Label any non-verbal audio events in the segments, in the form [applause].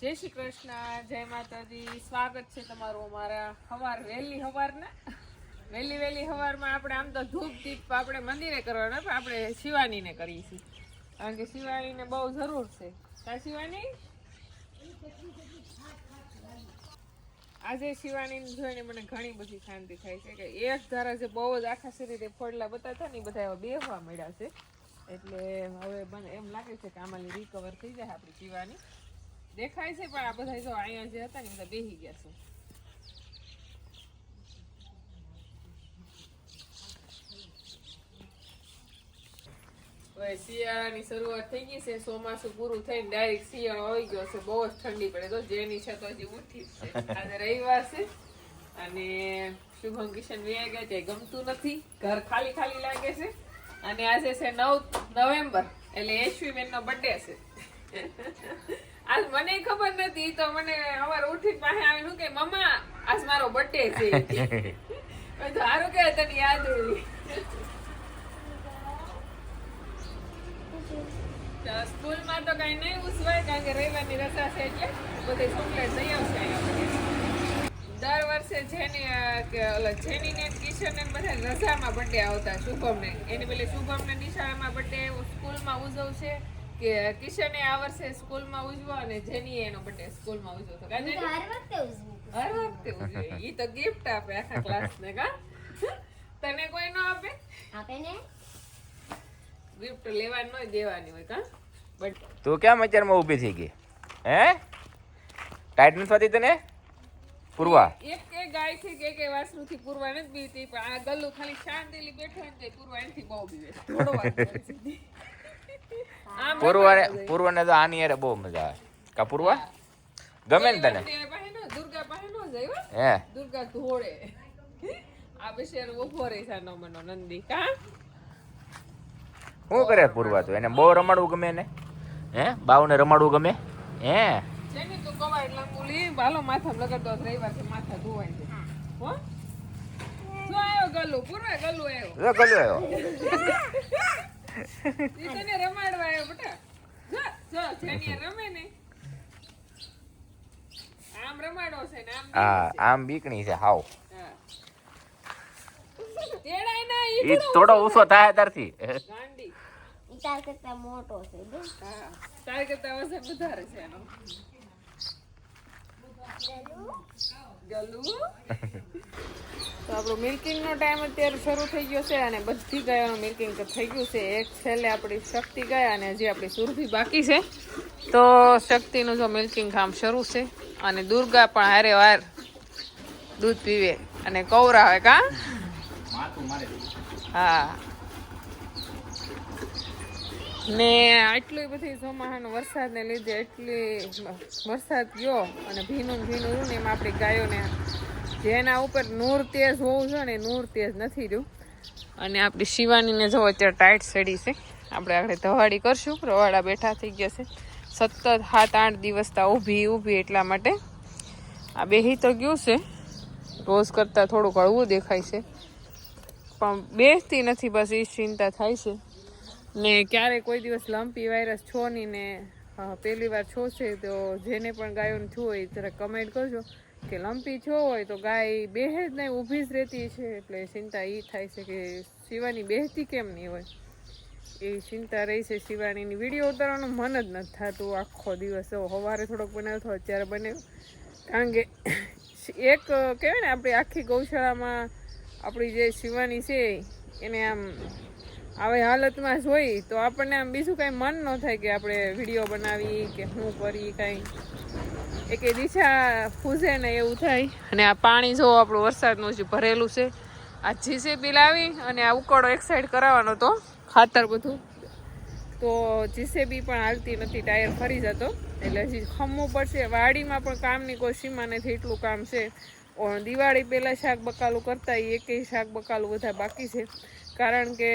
જય શ્રી કૃષ્ણ, જય માતાજી. સ્વાગત છે તમારું અમારા હવાર, વહેલી હવારના. વહેલી વહેલી હવારમાં આપણે આમ તો ધૂપ દીપ આપણે મંદિરે કરવાના પણ આપણે શિવાનીને કરીએ છીએ. કારણ કે શિવાનીને બહુ જરૂર છે. કા શિવાની? આજે શિવાનીને જોઈને મને ઘણી બધી શાંતિ થાય છે કે એક ધારા જે બહુ જ આખા શરીરે ફોડલા બતાતા ને એ બધા એવા બેહવા મળ્યા છે. એટલે હવે મને એમ લાગે છે કે આમાં રિકવર થઈ જાય આપણી શિવાની. દેખાય છે, પણ આ બધા જો અહીંયા જે હતા ને બધા બેહી ગયા છે. શિયાળાની શરૂઆત થઈ ગઈ છે, ચોમાસું પૂરું થઈને ડાયરેક્ટ શિયાળો આવી ગયો છે, બહુ જ ઠંડી પડે. તો જેની છે તો હજી ઉઠી છે. આજે રવિવાર છે અને શુભમ કિશન વ્યાઈ ગયા છે ગમતું નથી. ઘર ખાલી ખાલી લાગે છે. અને આજે છે નવ નવેમ્બર, એટલે એશવી બેનનો બર્થડે છે. આજ મને ખબર નથી તો મને સવારે ઉઠી પાસે આવીને કે મમ્મા આજ મારો બર્થડે છે. [laughs] તો સારું કે તને યાદ રહી સ્કૂલમાં તો કઈ નહીં ઉસવાય કારણ કે રવિવારની રજા છે એટલે બધી ચોકલેટ લઈ આવશે દર વર્ષે જેની જેની ને કિશન ને બધા રજામાં બર્થડે આવતા શુભમ ને એની પેલી શુભમ ને નિશાળામાં બર્થડે સ્કૂલમાં ઉજવશે. કે કિશને આ વર્ષે સ્કૂલમાં ઉજવો અને જેની એનો બર્થડે સ્કૂલમાં ઉજવો. તો કાજે હર વખતે ઉજવે ઈ તો ગિફ્ટ આપે આખા [laughs] ક્લાસને કા? તને કોઈ ન આપે? ગિફ્ટ લેવાની હોય દેવાની હોય કા? બટ તું કેમ અત્યારમાં ઊભી થઈ ગઈ? હે? ટાઈટ નથી થતી તને? પૂર્વા. એક કે ગાયથી કે કે વાસણું થી પૂર્વા નથી બીતી પણ આ ગલ્લું ખાલી શાંતિલી બેઠો ને પૂર્વા એનથી બહુ બીવે. થોડો છે. [laughs] આમ પૂર્વાને પૂર્વને તો આની યારે બહુ મજા આવે. કા પૂર્વા ગમે ને તને. દુર્ગા પાસે નો જાય હે? દુર્ગા ધોળે. આ બશેર ઊભો રહી છે નો મનો નંદી. કા? શું કરે પૂર્વા તો? એને બહુ રમાડવું ગમે ને? હે? બાવને રમાડવું ગમે? હે? જેની તું બાલો માથા રવિવારથી માથા ધોવાય છે. હો? આવ્યો ગલ્લુ? પૂરવા ગલ્લુ આવ્યો? જો [laughs] તને રમાડવા આવ્યો બેટા. જો જો જેની રમે ને. આમ રમાડો છે ને આમ હા આમ બીકણી છે હાવ. તેડાય ના ઈ થોડો ઊંચો થાય. તારથી. ગાંડી. તાર કરતા મોટો છે. હા તાર કરતા વધારે છે એનો. તો આપણો મિલ્કિંગ નો ટાઈમ અત્યારે શરૂ થઈ ગયો છે અને બધી ગાયોનું મિલ્કિંગ થઈ ગયું છે. એક છેલ્લે આપણી શક્તિ ગાય અને હજી આપણી સુરભી બાકી છે. તો શક્તિનું જો મિલ્કિંગ કામ શરૂ છે અને દુર્ગા પણ હારે વાર દૂધ પીવે અને કૌરાવે કા? હા. ને આટલી બધી ચોમાહાનો વરસાદને લીધે એટલી વરસાદ ગયો અને ભીનું ભીનું રહ્યું ને એમાં આપણી ગાયોને જેના ઉપર નૂર તેજ હોવું જોઈએ ને નૂર તેજ નથી રહ્યું. અને આપણી શિવાનીને જો અત્યારે ટાઈટ સડી છે. આપણે આગળ ધવાડી કરશું. રવાડા બેઠા થઈ ગયા છે. સતત સાત આઠ દિવસ તા ઊભી ઊભી એટલા માટે આ બેહી તો ગયું છે. રોજ કરતાં થોડુંક હળવું દેખાય છે. પણ બેસતી નથી, બસ એ ચિંતા થાય છે. ને ક્યારે કોઈ દિવસ લંપી વાયરસ છો નહીં ને પહેલી વાર છો છે, તો જેને પણ ગાયોને થયું હોય જરા કમેન્ટ કરજો. કે લંપી છો હોય તો ગાય બેહે જ નહીં, ઊભી જ રહેતી છે. એટલે ચિંતા એ થાય છે કે શિવાની બેહતી કેમ નહીં હોય? એ ચિંતા રહી છે શિવાનીની. વીડિયો ઉતારવાનું મન જ નથી થતું આખો દિવસ. સવારે થોડોક બનાવ્યો હતો અત્યારે બનાવ્યો. કારણ કે એક કહેવાય ને, આપણી આખી ગૌશાળામાં આપણી જે શિવાની છે, એને આમ આવી હાલતમાં જોઈ તો આપણને આમ બીજું કાંઈ મન ન થાય કે આપણે વીડિયો બનાવી કે શું કરી કાંઈ. એક દિશા ફૂઝે ને એવું થાય. અને આ પાણી જો આપણું વરસાદનું જે ભરેલું છે, આ જીસીબી લાવી અને આ ઉકળો એક સાઈડ કરાવવાનો તો ખાતર બધું. તો જીસીબી પણ હાલતી નથી, ટાયર ફરી જતો. એટલે હજી ખમવું પડશે. વાડીમાં પણ કામની કોઈ સીમા નથી, એટલું કામ છે. દિવાળી પહેલાં શાક બકાલું કરતા એકેય શાક બકાલું બધા બાકી છે. કારણ કે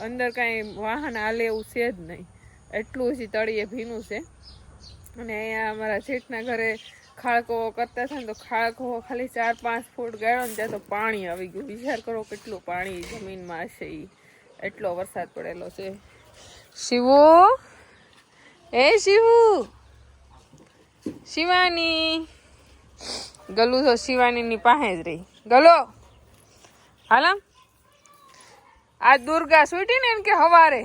અંદર કાંઈ વાહન હાલે એવું છે જ નહીં. એટલું હજી તળીએ ભીનું છે. અને અહીંયા અમારા જેઠના ઘરે ખાળકો કરતા હતા ને તો ખાળકો ખાલી ચાર પાંચ ફૂટ ગયો ને ત્યાં તો પાણી આવી ગયું. વિચાર કરો કેટલું પાણી જમીનમાં હશે એ એટલો વરસાદ પડેલો છે. શિવો? એ શિવુ? શિવાની? ગલુ તો શિવાનીની પાસે જ રહી. ગલો? હાલમ આ દુર્ગા સુટી ને એમ કે હવારે.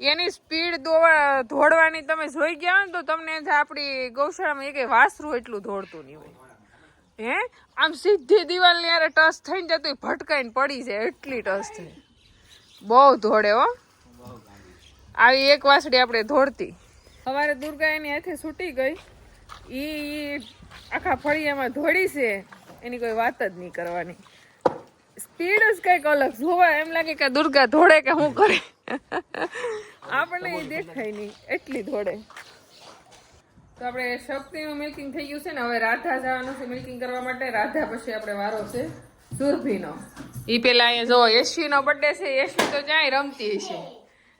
એની સ્પીડ દોવા દોડવાની તમે જોઈ ગયા ને તો તમને આપણી ગૌશાળામાં એક વાસરું એટલું ધોડતું નહીં હોય. હે? આમ સીધી દિવાલની યારે ટચ થઈને જતું ભટકાઈને પડી જાય, એટલી ટચ થઈ બહુ ધોડે હો. આવી એક વાસડી આપણે ધોડતી સવારે દુર્ગા એની હાથે છૂટી ગઈ. ઈ આખા ફળિયામાં ધોડી છે. એની કોઈ વાત જ નહીં કરવાની. સ્પીડ જ કંઈક અલગ. જોવા એમ લાગે કે દુર્ગા ધોડે કે હું કરે? આપણને એ દેખાય નહીં, એટલી ધોડે તો આપણે શક્તિનું મિલ્કિંગ થઈ ગયું છે ને, હવે રાધા જવાનું છે મિલ્કિંગ કરવા માટે. રાધા પછી આપણે વારો છે સુરભીનો. એ પેલા અહીંયા જો યશવીનો બર્થડે છે યશવી તો જાય રમતી હશે.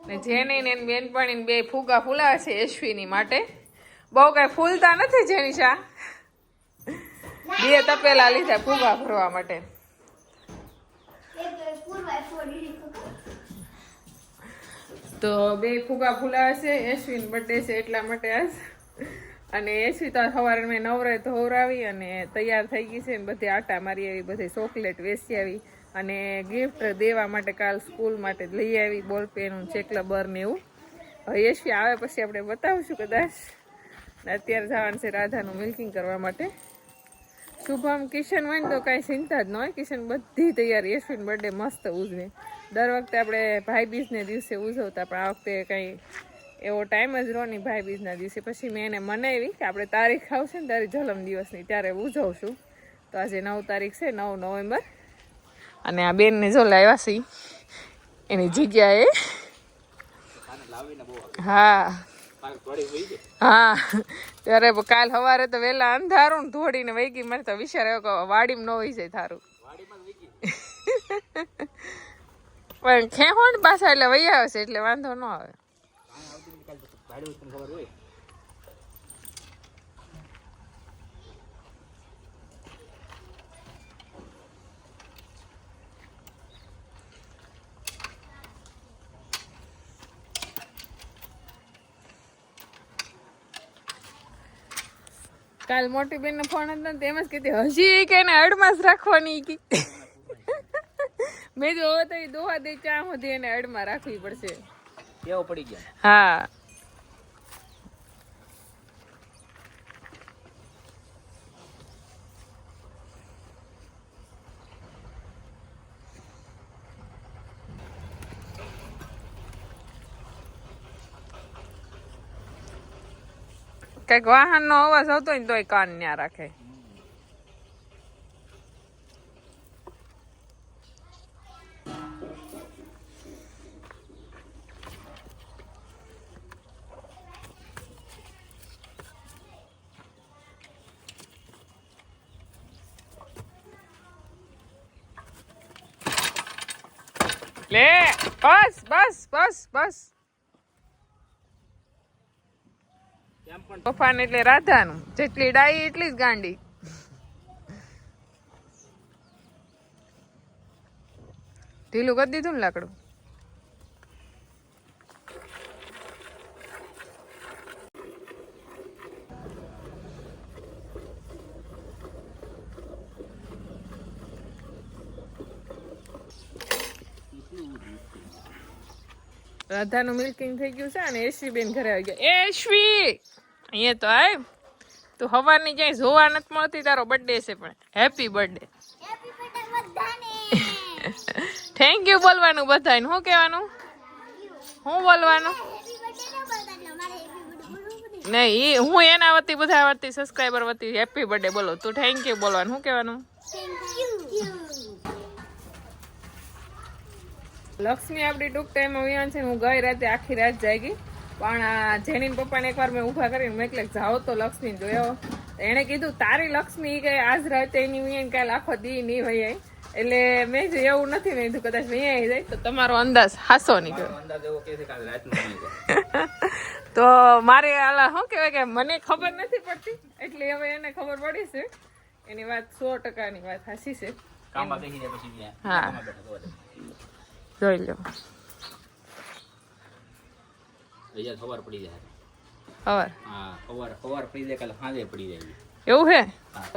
ને જેની ને બેનપણી બે ફુગા ફૂલાવે છે યશવીની માટે. બહુ કઈ ફૂલતા નથી જેની શા. બે તપેલા લીધા ફુગા ભરવા માટે. તો બે ફુગા ફૂલાવે છે એશ્વિન બર્થડે છે એટલા માટે આજ. અને એશ્વી તો સવારે મેં નવરે ધોવરાવી અને તૈયાર થઈ ગઈ છે ને બધી આટા મારી આવી, બધી ચોકલેટ વેચી આવી અને ગિફ્ટ દેવા માટે કાલ સ્કૂલ માટે લઈ આવી બોલ પેન ચેકલબર ને એવું. હવે યશવી આવે પછી આપણે બતાવશું કદાચ. અત્યારે જવાનું છે રાધાનું મિલ્કિંગ કરવા માટે. શુભમ કિશન હોય ને તો કાંઈ ચિંતા જ ન હોય. કિશન બધી તૈયારી યશવીન બર્થડે મસ્ત ઉજવે. દર વખતે આપણે ભાઈ બીજને દિવસે ઉજવતા, પણ આ વખતે કંઈ એવો ટાઈમ જ રહો નહીં ભાઈ બીજના દિવસે. પછી મેં એને મનાવી કે આપણે તારીખ આવશે ને તારી જન્મ દિવસની, ત્યારે ઉજવશું. તો આજે નવ તારીખ છે, નવ નવેમ્બર. અને આ બેનને જો લાવ્યા છે, એની જગ્યાએ. હા. હા ત્યારે કાલ સવારે તો વહેલા અંધારું ને ધોડીને વહી ગઈ. મને તો વિચાર આવ્યો કે વાડીમાં ન વહી જાય થારું. [laughs] પણ ખેહોણ પાછા એટલે વહી આવે છે એટલે વાંધો ન આવે. કાલ મોટી બેન ફોન હતો ને તેમ જ કીધી હજી કે એને અડમાસ રાખવાની કી. મેં જો તો દોહા દે ચા સુધી એને અડમાં રાખવી પડશે. કેવો પડી ગયા? હા. કંઈક વાહન નો અવાજ આવતો ને તોય કાન ન્યા રાખે. લે, બસ બસ બસ બસ. તોફાન એટલે રાધાનું. જેટલી ડાઈ, એટલી જ ગાંડી. ઢીલું કરી દીધું ને લાકડું. રાધાનું મિલ્કિંગ થઈ ગયું છે અને એશવી બેન ઘરે આવી ગયા. એશવી અહીંયા તો આય. તું હવારની ક્યાંય જોવા નથી મળતી તારો બર્થડે છે પણ. હેપી બર્થડે થેન્ક યુ બોલવાનું બધાને. શું કહેવાનું? શું બોલવાનું? નહીં. એ હું એના વતી બધા વતી સબસ્ક્રાઈબર વતી હેપી બર્થડે બોલો. તું થેન્ક યુ બોલવાનું. શું કહેવાનું? લક્ષ્મી આપણી ટૂંક ટાઈમમાં વિયાન છે હું ગઈ રાતે આખી રાત જાગી. પણ આ જેની પપ્પાને એકવાર મેં ઊભા કરીને મેં એટલે જાઓ તો લક્ષ્મી જોયો એણે કીધું તારી લક્ષ્મી કે આજ રાતે એની વિયાન કાલ આખો દી નહીં હોય એટલે મેં જો એવું નથી. મેં કીધું કદાચ મેં આવી જાય તો તમારો અંદાજ હાસો નીકળ્યો [laughs] તો મારે આલા શું કહેવાય કે મને ખબર નથી પડતી એટલે હવે એને ખબર પડી છે. એની વાત સો ટકાની વાત હાસી છે. હા. જોઈ લો. બીજા ખબર પડી જાય. ખબર? હા સવાર સવાર પડી જાય કાલે સાંજે પડી જાય. એવું હે?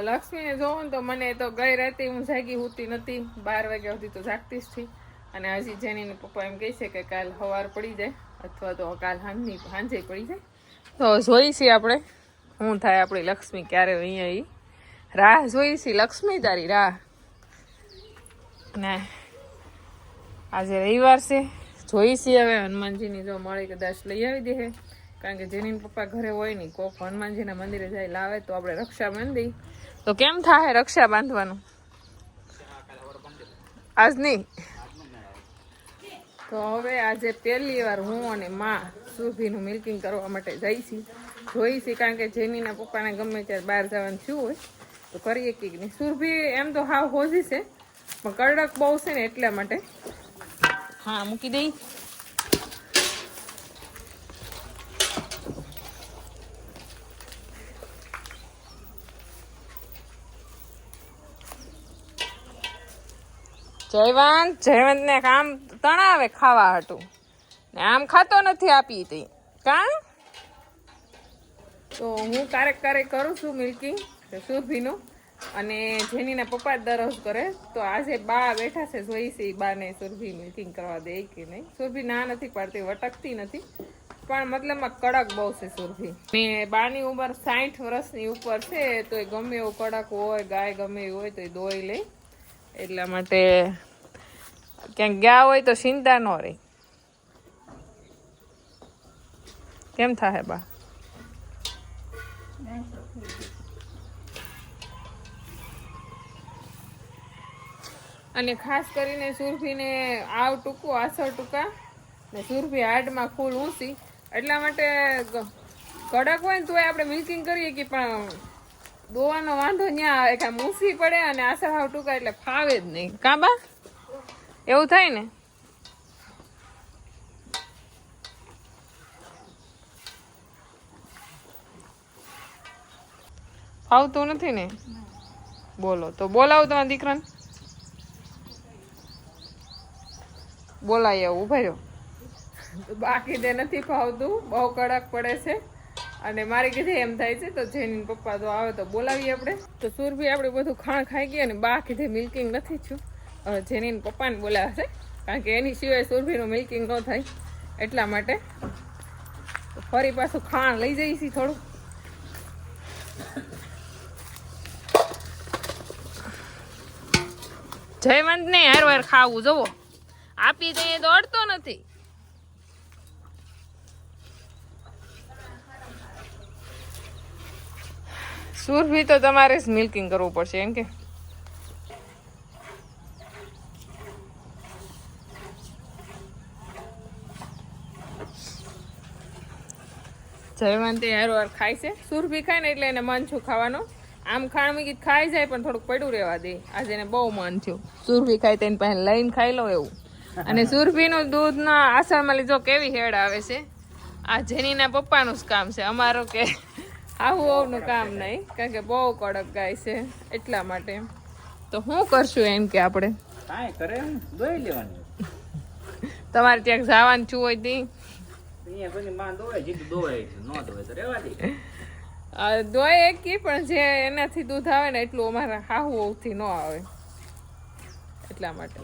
લક્ષ્મીને જોઉં ને તો મને તો ગઈ રાતે હું જાગી હોતી નથી બાર વાગ્યા સુધી તો જાગતી જ હતી. અને હજી જેની પપ્પા એમ કહે છે કે કાલ સવાર પડી જાય અથવા તો કાલ સાંજની સાંજે પડી જાય. તો જોઈ છીએ આપણે શું થાય આપણી લક્ષ્મી ક્યારે અહીંયા રાહ જોઈ છીએ લક્ષ્મી તારી રાહ. ને આજે રવિવાર છે. જોઈ છીએ હવે હનુમાનજીની જો મળી કદાચ લઈ આવી દે કારણ કે જેની પપ્પા ઘરે હોય નહીં, કોક હનુમાનજીના મંદિરે જાય, લાવે તો આપણે રક્ષા બાંધી. તો કેમ થાય રક્ષા બાંધવાનું? આજ નહીં? તો હવે આજે પહેલી વાર હું અને માં સુભીનું મિલ્કિંગ કરવા માટે જઈશી જોઈશી કારણ કે જેનીના પપ્પાને ગમે ત્યારે બહાર જવાનું થયું હોય, તો કરીએ કે નહીં. સુરભી એમ તો હાવ હોજી છે, પણ કડક બહુ છે ને એટલા માટે. હા, મૂકી દઈ. જયવંત જયવંત ને કામ તણાવે ખાવા હતું. ને આમ ખાતો નથી આપી તે. કા? તો હું ક્યારેક ક્યારેક કરું છું મિલ્કિંગ સુરભીનું અને જેનીના પપ્પા દરરોજ કરે, તો આજે બા બેઠા છે, જોઈ છે બા ને સુરભી મિલ્કિંગ કરવા દે કે નહીં. સુરભી ના નથી પાડતી, વટકતી નથી, પણ મતલબમાં કડક બહુ છે સુરભી. ને બાની ઉંમર સાઠ વર્ષની ઉપર છે, તો એ ગમે એવું કડક હોય, ગાય ગમે એવી હોય તો એ દોઈ લે. એટલા માટે ક્યાંક ગયા હોય તો ચિંતા ન રહે કેમ થાય બા? અને ખાસ કરીને સુરભીને આવ ટૂંકું, આસળ ટૂંકા. ને સુરભી હાડમાં ફૂલ ઊંચી એટલા માટે કડક હોય ને તોય આપણે મિલ્કિંગ કરીએ કે પણ દોવાનો વાંધો ત્યાં આમ ઊંચી પડે અને આસળ હાવ ટૂંકા એટલે ફાવે જ નહીં. કાબા એવું થાય ને? ફાવતું નથી ને? બોલો તો. બોલાવો તમારા દીકરાને. બોલાય એવું ભર્યો બાકી તે નથી ફાવતું બહુ કડક પડે છે. અને મારી કીધે એમ થાય છે તો જેની પપ્પા તો આવે તો બોલાવીએ આપણે. તો સુરભી આપણે બધું ખાણ ખાઈ ગયા અને બા કીધે મિલ્કિંગ નથી છું. હવે જેની પપ્પાને બોલાવે છે કારણ કે એની સિવાય સુરભીનું મિલ્કિંગ ન થાય. એટલા માટે ફરી પાછું ખાણ લઈ જઈશી થોડું. જયવંત ને હાર વાર ખાવું જુઓ આપી દઈએ તો અડતો નથી. સુરભી તો તમારે જ મિલ્કિંગ કરવું પડશે એમ કે? જયવંત હાર વાર ખાય છે. સુરભી ખાય ને એટલે એને મન છું ખાવાનું. આમ ખાણ મીકી ખાઈ જાય પણ થોડુંક પડ્યું રહેવા દે. આજે એને બહુ મન થયું. સુરભી ખાય તેની પાસે લઈને ખાઈ લો એવું. અને સુરભીનું દૂધના આસામાં લીધો કેવી હેડ આવે છે? આ જેનીના પપ્પાનું જ કામ છે અમારું કે આવું આવું કામ નહીં કારણ કે બહુ કડક ગાય છે એટલા માટે. તો શું કરશું એમ કે આપણે? કાંઈ કરે દોઈ લેવાનું. તમારે ત્યાં જવાનું છું હોય તી દોય એક કી પણ જે એનાથી દૂધ આવે ને એટલું અમારે હાહુ થી ન આવે. એટલા માટે.